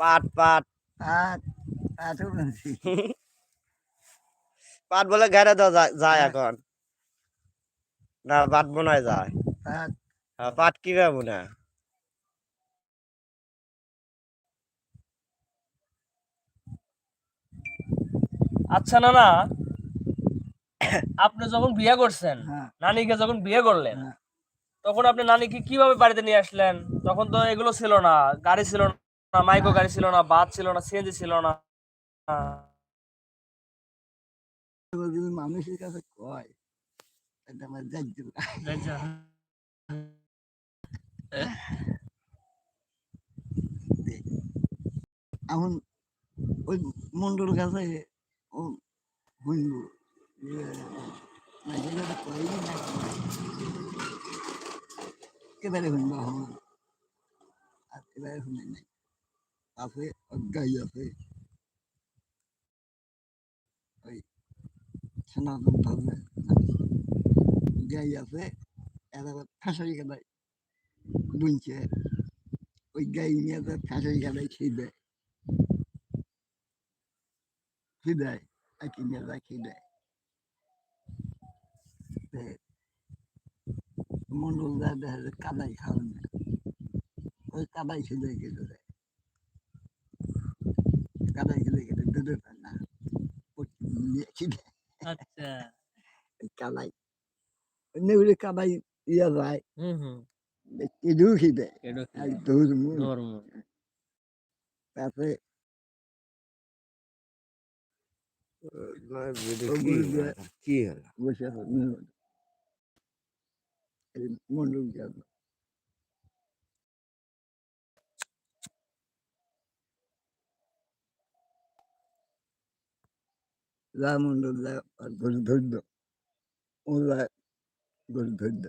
পাট পাট। পাট পাটও গাছি পাট বলে ঘেরে দেওয়া যায়- যায় এখন। না পাট বোনায় যায়। পাট। হ্যাঁ, পাট কীভাবে বোনা আচ্ছা না না আপনি যখন বিয়ে করছেন হ্যাঁ। নানিকে যখন বিয়ে করলেন হ্যাঁ। তখন আপনি নানিকে কীভাবে বাড়িতে নিয়ে আসলেন? তখন তো এগুলো ছিল না গাড়ি ছিল না। মাইক্রো গাড়ি ছিল না বাস ছিল না সিএনজি ছিল না। যদি মানুষের কাছে কয়? এটা আমার যাইতে এখন ওই মন্ডল কাছে ও হইল কেবারে হইল এখন। শুনে নাই। আছে গাই আছে। ওই সনাতন ধর্মে গাই আছে এরা ফাঁসাই কাদায় বুনছে, ওই গাই নিয়ে তো ফাঁসাই কাদায় খেয়ে মন্ডল দেখা যায় কাদাই খাওয়ান ওই কাদাই খেয়ে দেয় দেয় কাদাই খেলে কেটে দুধে পায় না পটকি নিয়ে খেয়ে দেয় আচ্ছা ওই কাদাই নেউলে কাদাই ইয়া যায় হুম হুম কেঁদেও খেয়ে দেয় আর ধর্ম ধর্ম তারপরে কি হলো? কি হলো বসে আছে নির্মল। এই মন্ডল রামন্ডল গরু ধরল ওরা গরু ধরল